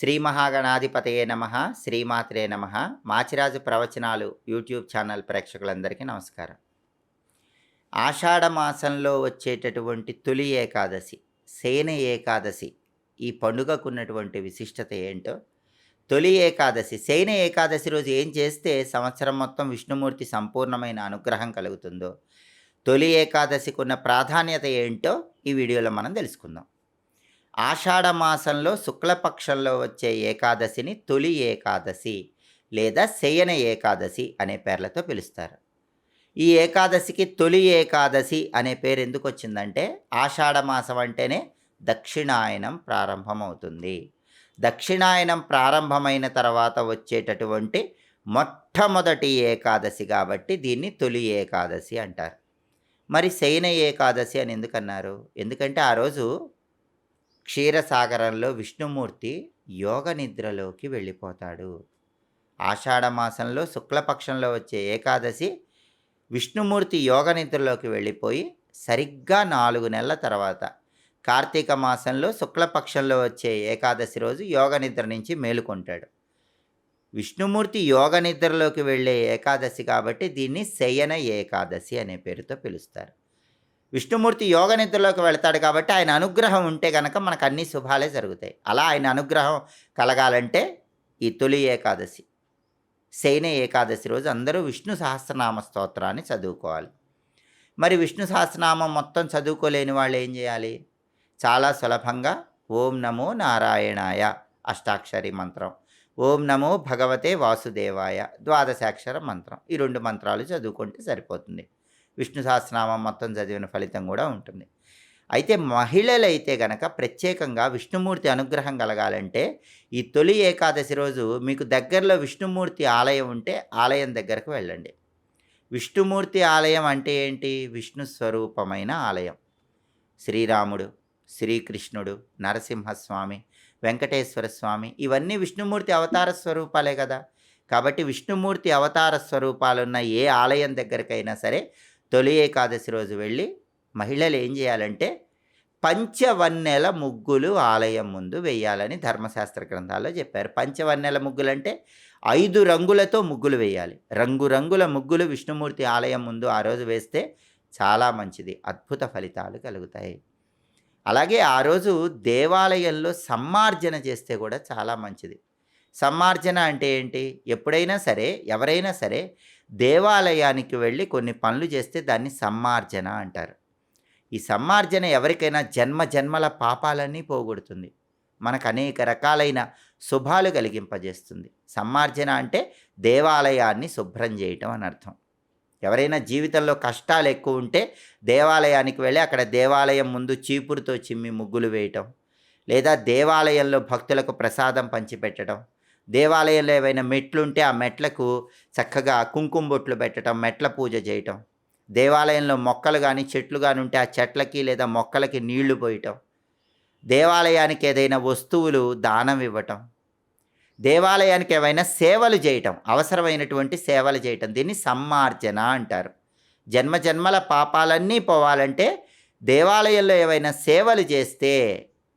శ్రీ మహాగణాధిపతయే నమ శ్రీమాత్రే నమ. మాచిరాజు ప్రవచనాలు యూట్యూబ్ ఛానల్ ప్రేక్షకులందరికీ నమస్కారం. ఆషాఢ మాసంలో వచ్చేటటువంటి తొలి ఏకాదశి సేన ఏకాదశి ఈ పండుగకు ఉన్నటువంటి విశిష్టత ఏంటో తొలి ఏకాదశి శయన ఏకాదశి రోజు ఏం చేస్తే సంవత్సరం మొత్తం విష్ణుమూర్తి సంపూర్ణమైన అనుగ్రహం కలుగుతుందో తొలి ఏకాదశికి ఉన్న ప్రాధాన్యత ఏంటో ఈ వీడియోలో మనం తెలుసుకుందాం. ఆషాఢ మాసంలో శుక్లపక్షంలో వచ్చే ఏకాదశిని తొలి ఏకాదశి లేదా శయన ఏకాదశి అనే పేర్లతో పిలుస్తారు. ఈ ఏకాదశికి తొలి ఏకాదశి అనే పేరు ఎందుకు వచ్చిందంటే ఆషాఢ మాసం అంటేనే దక్షిణాయనం ప్రారంభమవుతుంది. దక్షిణాయనం ప్రారంభమైన తర్వాత వచ్చేటటువంటి మొట్టమొదటి ఏకాదశి కాబట్టి దీన్ని తొలి ఏకాదశి అంటారు. మరి శయన ఏకాదశి అని ఎందుకన్నారు? ఎందుకంటే ఆ రోజు క్షీరసాగరంలో విష్ణుమూర్తి యోగ నిద్రలోకి వెళ్ళిపోతాడు. ఆషాఢ మాసంలో శుక్లపక్షంలో వచ్చే ఏకాదశి విష్ణుమూర్తి యోగ నిద్రలోకి వెళ్ళిపోయి సరిగ్గా నాలుగు నెలల తర్వాత కార్తీక మాసంలో శుక్లపక్షంలో వచ్చే ఏకాదశి రోజు యోగ నిద్ర నుంచి మేలుకొంటాడు. విష్ణుమూర్తి యోగ నిద్రలోకి వెళ్ళే ఏకాదశి కాబట్టి దీన్ని శయన ఏకాదశి అనే పేరుతో పిలుస్తారు. విష్ణుమూర్తి యోగ నిద్రలోకి వెళ్తాడు కాబట్టి ఆయన అనుగ్రహం ఉంటే కనుక మనకు అన్ని శుభాలే జరుగుతాయి. అలా ఆయన అనుగ్రహం కలగాలంటే ఈ తొలి ఏకాదశి శయన ఏకాదశి రోజు అందరూ విష్ణు సహస్రనామ స్తోత్రాన్ని చదువుకోవాలి. మరి విష్ణు సహస్రనామం మొత్తం చదువుకోలేని వాళ్ళు ఏం చేయాలి? చాలా సులభంగా ఓం నమో నారాయణాయ అష్టాక్షరి మంత్రం ఓం నమో భగవతే వాసుదేవాయ ద్వాదశాక్షర మంత్రం ఈ రెండు మంత్రాలు చదువుకుంటే సరిపోతుంది. విష్ణు సహస్రనామం మొత్తం చదివిన ఫలితం కూడా ఉంటుంది. అయితే మహిళలైతే గనక ప్రత్యేకంగా విష్ణుమూర్తి అనుగ్రహం కలగాలంటే ఈ తొలి ఏకాదశి రోజు మీకు దగ్గరలో విష్ణుమూర్తి ఆలయం ఉంటే ఆలయం దగ్గరకు వెళ్ళండి. విష్ణుమూర్తి ఆలయం అంటే ఏంటి? విష్ణు స్వరూపమైన ఆలయం. శ్రీరాముడు శ్రీకృష్ణుడు నరసింహస్వామి వెంకటేశ్వర స్వామి ఇవన్నీ విష్ణుమూర్తి అవతార స్వరూపాలే కదా. కాబట్టి విష్ణుమూర్తి అవతార స్వరూపాలున్న ఏ ఆలయం దగ్గరకైనా సరే తొలి ఏకాదశి రోజు వెళ్ళి మహిళలు ఏం చేయాలంటే పంచవన్నెల ముగ్గులు ఆలయం ముందు వేయాలని ధర్మశాస్త్ర గ్రంథాల్లో చెప్పారు. పంచవన్నెల ముగ్గులు అంటే ఐదు రంగులతో ముగ్గులు వేయాలి. రంగురంగుల ముగ్గులు విష్ణుమూర్తి ఆలయం ముందు ఆ రోజు వేస్తే చాలా మంచిది. అద్భుత ఫలితాలు కలుగుతాయి. అలాగే ఆ రోజు దేవాలయంలో సమ్మార్జన చేస్తే కూడా చాలా మంచిది. సమ్మార్జన అంటే ఏంటి? ఎప్పుడైనా సరే ఎవరైనా సరే దేవాలయానికి వెళ్ళి కొన్ని పనులు చేస్తే దాన్ని సమ్మార్జన అంటారు. ఈ సమ్మార్జన ఎవరికైనా జన్మ జన్మల పాపాలన్నీ పోగొడుతుంది. మనకు అనేక రకాలైన శుభాలు కలిగింపజేస్తుంది. సమ్మార్జన అంటే దేవాలయాన్ని శుభ్రం చేయటం అని అర్థం. ఎవరైనా జీవితంలో కష్టాలు ఎక్కువ ఉంటే దేవాలయానికి వెళ్ళి అక్కడ దేవాలయం ముందు చీపురుతో చిమ్మి ముగ్గులు వేయటం లేదా దేవాలయంలో భక్తులకు ప్రసాదం పంచిపెట్టడం దేవాలయంలో ఏవైనా మెట్లు ఉంటే ఆ మెట్లకు చక్కగా కుంకుమ బొట్లు పెట్టడం మెట్ల పూజ చేయటం. దేవాలయంలో మొక్కలు కానీ చెట్లు కానీ ఉంటే ఆ చెట్లకి లేదా మొక్కలకి నీళ్ళు పోయటం. దేవాలయానికి ఏదైనా వస్తువులు దానం ఇవ్వటం. దేవాలయానికి ఏవైనా సేవలు చేయటం అవసరమైనటువంటి సేవలు చేయటం. దీన్ని సమ్మార్జన అంటారు. జన్మ జన్మల పాపాలన్నీ పోవాలంటే దేవాలయంలో ఏవైనా సేవలు చేస్తే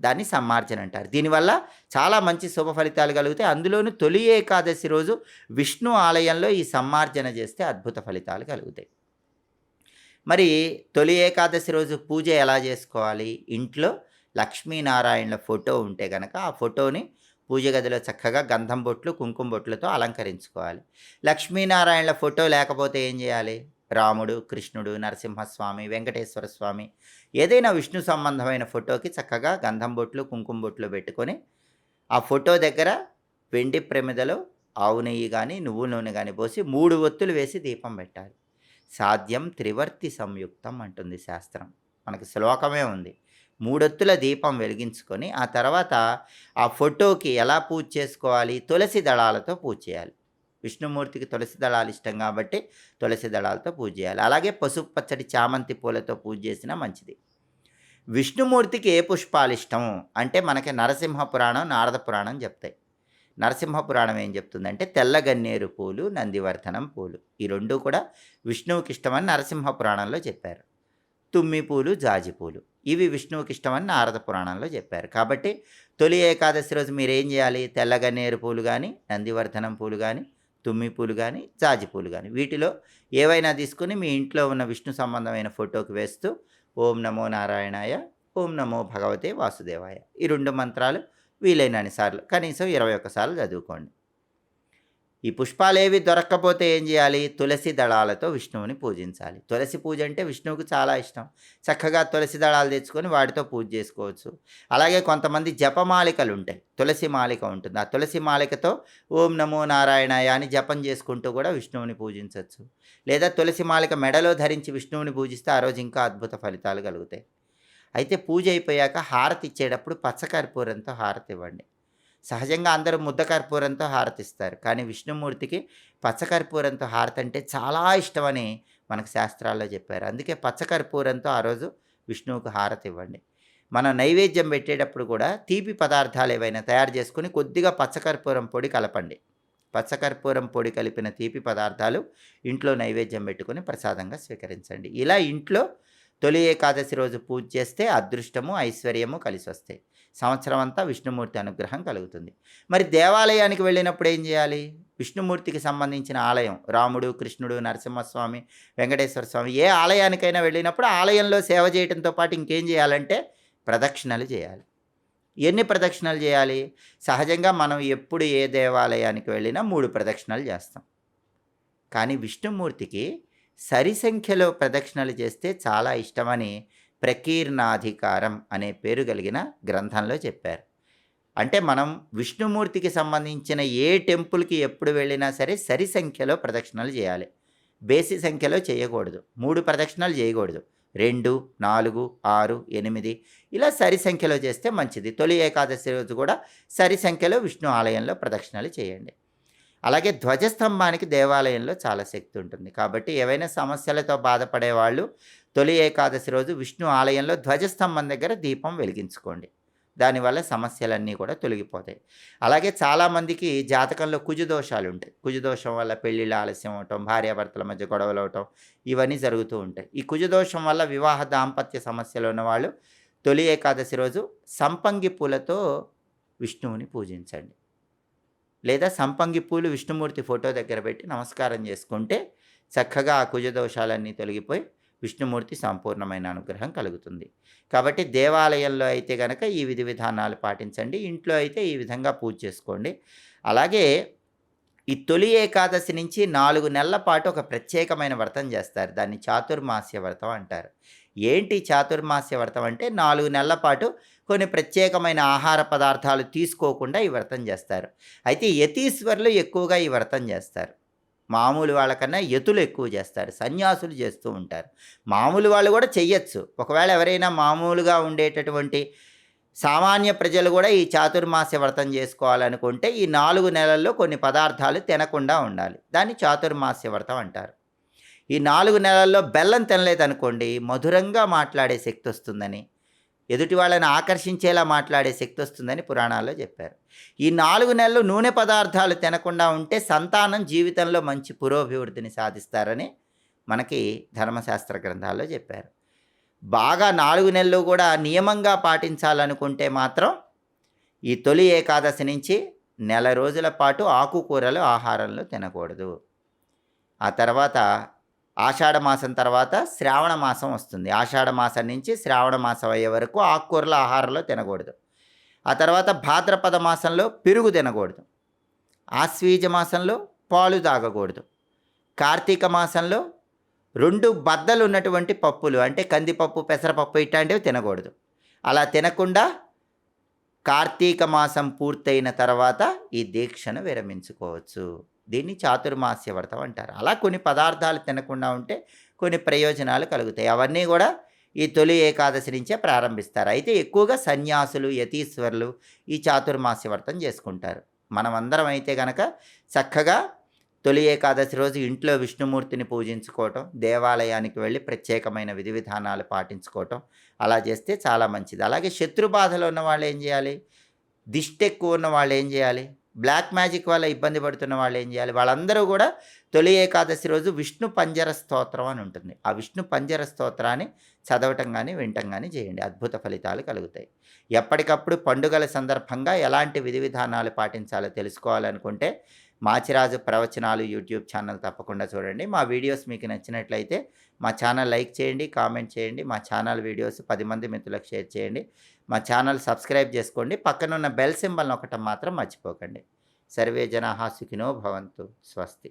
దాన్ని సమ్మార్జన అంటారు. దీనివల్ల చాలా మంచి శుభ ఫలితాలు కలుగుతాయి. అందులోనూ తొలి ఏకాదశి రోజు విష్ణు ఆలయంలో ఈ సమ్మార్జన చేస్తే అద్భుత ఫలితాలు కలుగుతాయి. మరి తొలి ఏకాదశి రోజు పూజ ఎలా చేసుకోవాలి? ఇంట్లో లక్ష్మీనారాయణల ఫోటో ఉంటే కనుక ఆ ఫోటోని పూజ గదిలో చక్కగా గంధం బొట్లు కుంకుమ బొట్లతో అలంకరించుకోవాలి. లక్ష్మీనారాయణల ఫోటో లేకపోతే ఏం చేయాలి? రాముడు కృష్ణుడు నరసింహస్వామి వెంకటేశ్వర స్వామి ఏదైనా విష్ణు సంబంధమైన ఫోటోకి చక్కగా గంధం బొట్లు కుంకుమ బొట్లు పెట్టుకొని ఆ ఫోటో దగ్గర వెండి ప్రమిదలో ఆవు నెయ్యి కానీ నువ్వు నూనె కానీ పోసి మూడు ఒత్తులు వేసి దీపం పెట్టాలి. సాధ్యం త్రివర్తి సంయుక్తం అంటుంది శాస్త్రం. మనకి శ్లోకమే ఉంది. మూడొత్తుల దీపం వెలిగించుకొని ఆ తర్వాత ఆ ఫోటోకి ఎలా పూజ చేసుకోవాలి? తులసి దళాలతో పూజ చేయాలి. విష్ణుమూర్తికి తులసి దళాలు ఇష్టం కాబట్టి తులసి దళాలతో పూజ చేయాలి. అలాగే పసుపు పచ్చడి చామంతి పూలతో పూజ చేసినా మంచిది. విష్ణుమూర్తికి ఏ పుష్పాలు ఇష్టం? అంటే మనకి నరసింహ పురాణం నారద పురాణం చెప్తాయి. నరసింహ పురాణం ఏం చెప్తుందంటే తెల్లగన్నేరు పూలు నందివర్ధనం పూలు. ఈ రెండు కూడా విష్ణువుకి ఇష్టమని నరసింహ పురాణంలో చెప్పారు. తుమ్మి పూలు జాజి పూలు. ఇవి విష్ణువుకి ఇష్టమని నారద పురాణంలో చెప్పారు. కాబట్టి తొలి ఏకాదశి రోజు మీరు ఏం చేయాలి తెల్లగన్నేరు పూలు కానీ నందివర్ధనం పూలు కానీ తుమ్మి పూలు కానీ జాజి పూలు కానీ వీటిలో ఏవైనా తీసుకుని మీ ఇంట్లో ఉన్న విష్ణు సంబంధమైన ఫోటోకి వేస్తూ ఓం నమో నారాయణాయ ఓం నమో భగవతే వాసుదేవాయ. ఈ రెండు మంత్రాలు వీలైనన్ని సార్లు కనీసం ఇరవై ఒక్కసార్లు చదువుకోండి. ఈ పుష్పాలేవి దొరక్కపోతే ఏం చేయాలి? తులసి దళాలతో విష్ణువుని పూజించాలి. తులసి పూజ అంటే విష్ణువుకు చాలా ఇష్టం. చక్కగా తులసి దళాలు తెచ్చుకొని వాటితో పూజ చేసుకోవచ్చు. అలాగే కొంతమంది జపమాలికలు ఉంటాయి. తులసి మాలిక ఉంటుంది. ఆ తులసి మాలికతో ఓం నమో నారాయణాయ అని జపం చేసుకుంటూ కూడా విష్ణువుని పూజించవచ్చు. లేదా తులసి మాలిక మెడలో ధరించి విష్ణువుని పూజిస్తే ఆ రోజు ఇంకా అద్భుత ఫలితాలు కలుగుతాయి. అయితే పూజ అయిపోయాక హారతి ఇచ్చేటప్పుడు పచ్చకర్పూరంతో హారతి ఇవ్వండి. సహజంగా అందరూ ముద్ద కర్పూరంతో హారతిస్తారు. కానీ విష్ణుమూర్తికి పచ్చకర్పూరంతో హారతి అంటే చాలా ఇష్టమని మనకు శాస్త్రాల్లో చెప్పారు. అందుకే పచ్చకర్పూరంతో ఆ రోజు విష్ణువుకు హారతి ఇవ్వండి. మనం నైవేద్యం పెట్టేటప్పుడు కూడా తీపి పదార్థాలు ఏవైనా తయారు చేసుకుని కొద్దిగా పచ్చకర్పూరం పొడి కలపండి. పచ్చకర్పూరం పొడి కలిపిన తీపి పదార్థాలు ఇంట్లో నైవేద్యం పెట్టుకుని ప్రసాదంగా స్వీకరించండి. ఇలా ఇంట్లో తొలి ఏకాదశి రోజు పూజ చేస్తే అదృష్టము ఐశ్వర్యము కలిసి వస్తాయి సంవత్సరం అంతా విష్ణుమూర్తి అనుగ్రహం కలుగుతుంది. మరి దేవాలయానికి వెళ్ళినప్పుడు ఏం చేయాలి? విష్ణుమూర్తికి సంబంధించిన ఆలయం రాముడు కృష్ణుడు నరసింహస్వామి వెంకటేశ్వర స్వామి ఏ ఆలయానికైనా వెళ్ళినప్పుడు ఆలయంలో సేవ చేయడంతో పాటు ఇంకేం చేయాలంటే ప్రదక్షిణలు చేయాలి. ఎన్ని ప్రదక్షిణలు చేయాలి? సహజంగా మనం ఎప్పుడు ఏ దేవాలయానికి వెళ్ళినా మూడు ప్రదక్షిణలు చేస్తాం. కానీ విష్ణుమూర్తికి సరి సంఖ్యలో ప్రదక్షిణలు చేస్తే చాలా ఇష్టమని ప్రకీర్ణాధికారం అనే పేరు కలిగిన గ్రంథంలో చెప్పారు. అంటే మనం విష్ణుమూర్తికి సంబంధించిన ఏ టెంపుల్కి ఎప్పుడు వెళ్ళినా సరే సరి సంఖ్యలో ప్రదక్షిణలు చేయాలి. బేసి సంఖ్యలో చేయకూడదు. మూడు ప్రదక్షిణలు చేయకూడదు. రెండు నాలుగు ఆరు ఎనిమిది ఇలా సరి సంఖ్యలో చేస్తే మంచిది. తొలి ఏకాదశి రోజు కూడా సరి సంఖ్యలో విష్ణు ఆలయంలో ప్రదక్షిణలు చేయండి. అలాగే ధ్వజస్తంభానికి దేవాలయంలో చాలా శక్తి ఉంటుంది. కాబట్టి ఏవైనా సమస్యలతో బాధపడే వాళ్ళు తొలి ఏకాదశి రోజు విష్ణు ఆలయంలో ధ్వజస్తంభం దగ్గర దీపం వెలిగించుకోండి. దానివల్ల సమస్యలన్నీ కూడా తొలగిపోతాయి. అలాగే చాలామందికి జాతకంలో కుజుదోషాలు ఉంటాయి. కుజుదోషం వల్ల పెళ్ళిళ్ళు ఆలస్యం అవటం భార్యాభర్తల మధ్య గొడవలు అవటం ఇవన్నీ జరుగుతూ ఉంటాయి. ఈ కుజుదోషం వల్ల వివాహ దాంపత్య సమస్యలు ఉన్నవాళ్ళు తొలి ఏకాదశి రోజు సంపంగి పూలతో విష్ణువుని పూజించండి. లేదా సంపంగి పూలు విష్ణుమూర్తి ఫోటో దగ్గర పెట్టి నమస్కారం చేసుకుంటే చక్కగా ఆ కుజదోషాలన్నీ తొలగిపోయి విష్ణుమూర్తి సంపూర్ణమైన అనుగ్రహం కలుగుతుంది. కాబట్టి దేవాలయంలో అయితే కనుక ఈ విధి విధానాలు పాటించండి. ఇంట్లో అయితే ఈ విధంగా పూజ చేసుకోండి. అలాగే ఈ తొలి ఏకాదశి నుంచి నాలుగు నెలల పాటు ఒక ప్రత్యేకమైన వ్రతం చేస్తారు. దాన్ని చాతుర్మాస్య వ్రతం అంటారు. ఏంటి చాతుర్మాస్య వ్రతం అంటే నాలుగు నెలల పాటు కొన్ని ప్రత్యేకమైన ఆహార పదార్థాలు తీసుకోకుండా ఈ వ్రతం చేస్తారు. అయితే యతీశ్వరులు ఎక్కువగా ఈ వ్రతం చేస్తారు. మామూలు వాళ్ళకన్నా యతులు ఎక్కువ చేస్తారు సన్యాసులు చేస్తూ ఉంటారు. మామూలు వాళ్ళు కూడా చెయ్యొచ్చు. ఒకవేళ ఎవరైనా మామూలుగా ఉండేటటువంటి సామాన్య ప్రజలు కూడా ఈ చాతుర్మాస్య వ్రతం చేసుకోవాలనుకుంటే ఈ నాలుగు నెలల్లో కొన్ని పదార్థాలు తినకుండా ఉండాలి. దాన్ని చాతుర్మాస్య వ్రతం అంటారు. ఈ నాలుగు నెలల్లో బెల్లం తినలేదనుకోండి మధురంగా మాట్లాడే శక్తి వస్తుందని ఎదుటి వాళ్ళని ఆకర్షించేలా మాట్లాడే శక్తి వస్తుందని పురాణాల్లో చెప్పారు. ఈ నాలుగు నెలలు నూనె పదార్థాలు తినకుండా ఉంటే సంతానం జీవితంలో మంచి పురోభివృద్ధిని సాధిస్తారని మనకి ధర్మశాస్త్ర గ్రంథాల్లో చెప్పారు. బాగా నాలుగు నెలలు కూడా నియమంగా పాటించాలనుకుంటే మాత్రం ఈ తొలి ఏకాదశి నుంచి నెల రోజుల పాటు ఆకుకూరలు ఆహారంలో తినకూడదు. ఆ తర్వాత ఆషాఢ మాసం తర్వాత శ్రావణ మాసం వస్తుంది. ఆషాఢ మాసం నుంచి శ్రావణ మాసం అయ్యే వరకు ఆకుకూరల ఆహారంలో తినకూడదు. ఆ తర్వాత భాద్రపద మాసంలో పెరుగు తినకూడదు. ఆశ్వీజ మాసంలో పాలు తాగకూడదు. కార్తీక మాసంలో రెండు బద్దలు ఉన్నటువంటి పప్పులు అంటే కందిపప్పు పెసరపప్పు ఇట్లాంటివి తినకూడదు. అలా తినకుండా కార్తీక మాసం పూర్తయిన తర్వాత ఈ దీక్షను విరమించుకోవచ్చు. దీన్ని చాతుర్మాస్య వ్రతం అంటారు. అలా కొన్ని పదార్థాలు తినకుండా ఉంటే కొన్ని ప్రయోజనాలు కలుగుతాయి. అవన్నీ కూడా ఈ తొలి ఏకాదశి నుంచే ప్రారంభిస్తారు. అయితే ఎక్కువగా సన్యాసులు యతీశ్వరులు ఈ చాతుర్మాస్య వ్రతం చేసుకుంటారు. మనమందరం అయితే కనుక చక్కగా తొలి ఏకాదశి రోజు ఇంట్లో విష్ణుమూర్తిని పూజించుకోవటం దేవాలయానికి వెళ్ళి ప్రత్యేకమైన విధి విధానాలు పాటించుకోవటం అలా చేస్తే చాలా మంచిది. అలాగే శత్రు బాధలు ఉన్న వాళ్ళు ఏం చేయాలి? దిష్టి ఎక్కువ ఉన్న వాళ్ళు ఏం చేయాలి? బ్లాక్ మ్యాజిక్ వల్ల ఇబ్బంది పడుతున్న వాళ్ళు ఏం చేయాలి? వాళ్ళందరూ కూడా తొలి ఏకాదశి రోజు విష్ణు పంజర స్తోత్రం అని ఉంటుంది. ఆ విష్ణు పంజర స్తోత్రాన్ని చదవటం కానీ వినటం కానీ చేయండి. అద్భుత ఫలితాలు కలుగుతాయి. ఎప్పటికప్పుడు పండుగల సందర్భంగా ఎలాంటి విధి విధానాలు పాటించాలో తెలుసుకోవాలనుకుంటే మాచిరాజు ప్రవచనాలు యూట్యూబ్ ఛానల్ తప్పకుండా చూడండి. మా వీడియోస్ మీకు నచ్చినట్లయితే మా ఛానల్ లైక్ చేయండి కామెంట్ చేయండి మా ఛానల్ వీడియోస్ పది మంది మిత్రులకు షేర్ చేయండి. మా ఛానల్ సబ్స్క్రైబ్ చేసుకోండి. పక్కనున్న బెల్ సింబల్ ఒకటం మాత్రం మర్చిపోకండి. సర్వే జనాహా సుఖినో భవంతు. స్వస్తి.